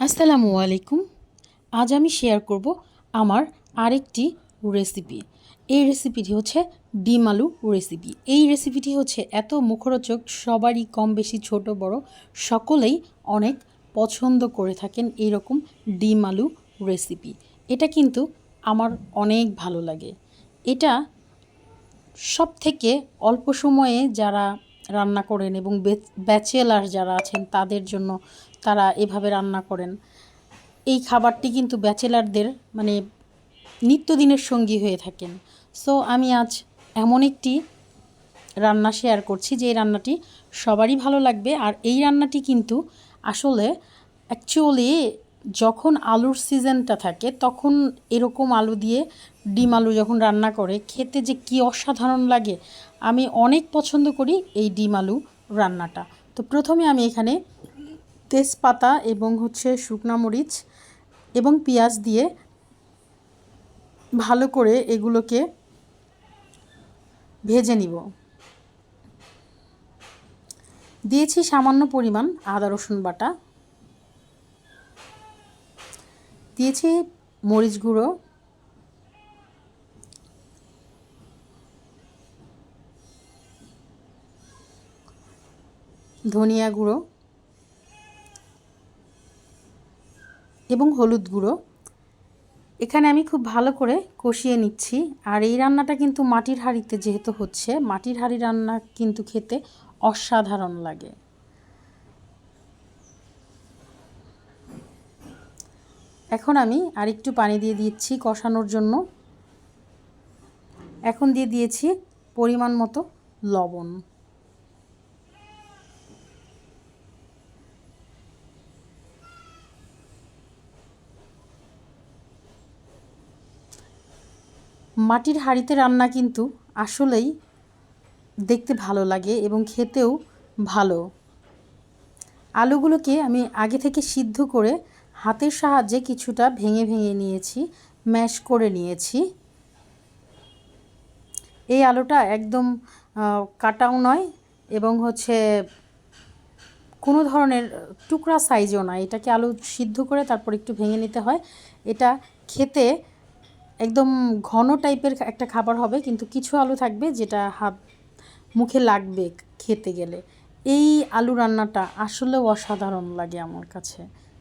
আসসালামু আলাইকুম। আজ আমি শেয়ার করব আমার আরেকটি রেসিপি এই রেসিপিটি হচ্ছে ডিম আলু রেসিপি এই রেসিপিটি হচ্ছে এত মুখরোচক, সবারই কম বেশি ছোট, বড়, সকলেই অনেক পছন্দ করে থাকেন এইরকম ডিম আলু রেসিপি এটা কিন্তু আমার অনেক ভালো লাগে। এটা সব থেকে অল্প সময়ে যারা রান্না করেন এবং ব্যাচেলার যারা আছেন তাদের জন্য তারা এভাবে রান্না করেন। এই খাবারটি কিন্তু ব্যাচেলারদের মানে নিত্যদিনের সঙ্গী হয়ে থাকেন। সো আমি আজ এমন একটি রান্না শেয়ার করছি যে রান্নাটি সবারই ভালো লাগবে। আর এই রান্নাটি কিন্তু আসলে অ্যাকচুয়ালি যখন আলুর সিজনটা থাকে তখন এরকম আলু দিয়ে ডিম আলু যখন রান্না করে, খেতে যে কী অসাধারণ লাগে আমি অনেক পছন্দ করি এই ডিম আলু রান্নাটা। তো প্রথমে আমি এখানে তেজপাতা এবং হচ্ছে শুকনা মরিচ এবং পেঁয়াজ দিয়ে ভালো করে এগুলোকে ভেজে নিব। দিয়েছি সামান্য পরিমাণ আদা, রসুন বাটা। দিয়েছি মরিচ গুঁড়ো ধনিয়া গুঁড়ো এবং হলুদ গুঁড়ো। এখানে আমি খুব ভালো করে কষিয়ে নিচ্ছি। আর এই রান্নাটা কিন্তু মাটির হাঁড়িতে যেহেতু হচ্ছে, মাটির হাঁড়ি রান্না কিন্তু খেতে অসাধারণ লাগে। এখন আমি আরেকটু পানি দিয়ে দিচ্ছি কষানোর জন্য। এখন দিয়ে দিয়েছি পরিমাণ মতো লবণ। মাটির হাঁড়িতে রান্না কিন্তু আসলেই দেখতে ভালো লাগে এবং খেতেও ভালো। আলুগুলোকে আমি আগে থেকে সিদ্ধ করে হাতের সাহায্যে কিছুটা ভেঙে ভেঙে নিয়েছি, ম্যাশ করে নিয়েছি। এই আলুটা একদম কাটাও নয় এবং হচ্ছে কোনো ধরনের টুকরা সাইজও নয়। এটাকে আলু সিদ্ধ করে তারপর একটু ভেঙে নিতে হয়। এটা খেতে একদম ঘন টাইপের একটা খাবার হবে, কিন্তু কিছু আলু থাকবে যেটা হাত, মুখে লাগবে খেতে গেলে। এই আলু রান্নাটা আসলেও অসাধারণ লাগে আমার কাছে।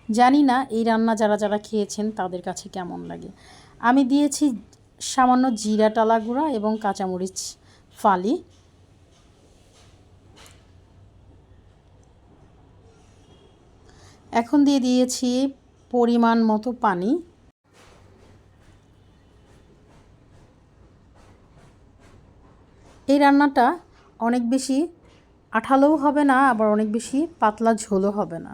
জানি না এই রান্না যারা যারা খেয়েছেন তাদের কাছে কেমন লাগে। আমি দিয়েছি সামান্য জিরা টালা গুঁড়া এবং কাঁচামরিচ ফালি। এখন দিয়ে দিয়েছি পরিমাণ মতো পানি। এই রান্নাটা অনেক বেশি আঠালোও হবে না, আবার অনেক বেশি পাতলা ঝোলও হবে না।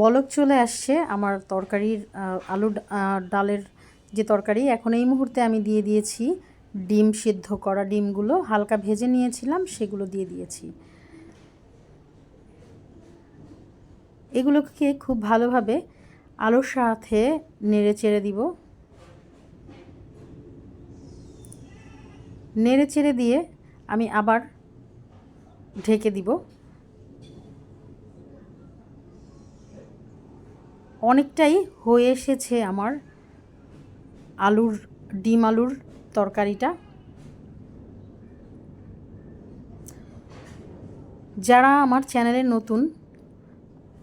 বলক চলে আসছে আমার তরকারির আলু ডালের যে তরকারি। এখন এই মুহূর্তে আমি দিয়ে দিয়েছি ডিম সিদ্ধ করা ডিমগুলো। হালকা ভেজে নিয়েছিলাম, সেগুলো দিয়ে দিয়েছি। এগুলোকে খুব ভালোভাবে আলুর সাথে নেড়ে চেড়ে দিব। নেড়ে চেড়ে দিয়ে আমি আবার ঢেকে দিব। অনেকটাই হয়ে এসেছে আমার আলুর, ডিম আলুর তরকারিটা। যারা আমার চ্যানেলে নতুন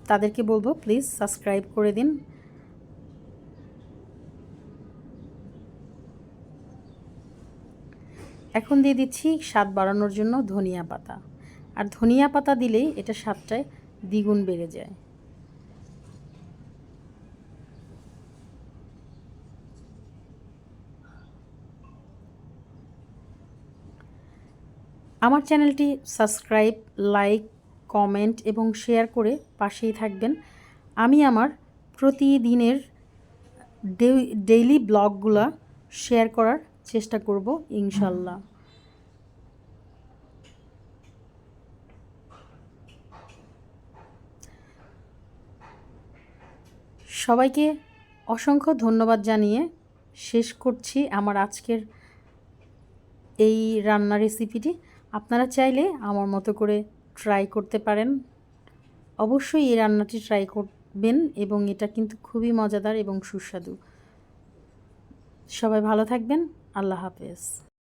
তাদেরকে বলব প্লিজ সাবস্ক্রাইব করে দিন। এখন দিয়ে দিচ্ছি স্বাদ বাড়ানোর জন্য ধনিয়া পাতা। আর ধনিয়া পাতা দিলেই এটা স্বাদটায় দ্বিগুণ বেড়ে যায়। আমার চ্যানেলটি সাবস্ক্রাইব, লাইক কমেন্ট এবং শেয়ার করে পাশেই থাকবেন। আমি আমার প্রতিদিনের ডেইলি ব্লগগুলা শেয়ার করার চেষ্টা করব, ইনশাল্লাহ। সবাইকে অসংখ্য ধন্যবাদ জানিয়ে শেষ করছি আমার আজকের এই রান্না রেসিপিটি আপনারা চাইলে আমার মতো করে ট্রাই করতে পারেন। অবশ্যই এই রান্নাটি ট্রাই করবেন এবং এটা কিন্তু খুবই মজাদার এবং সুস্বাদু। সবাই ভালো থাকবেন। আল্লাহ হাফেজ।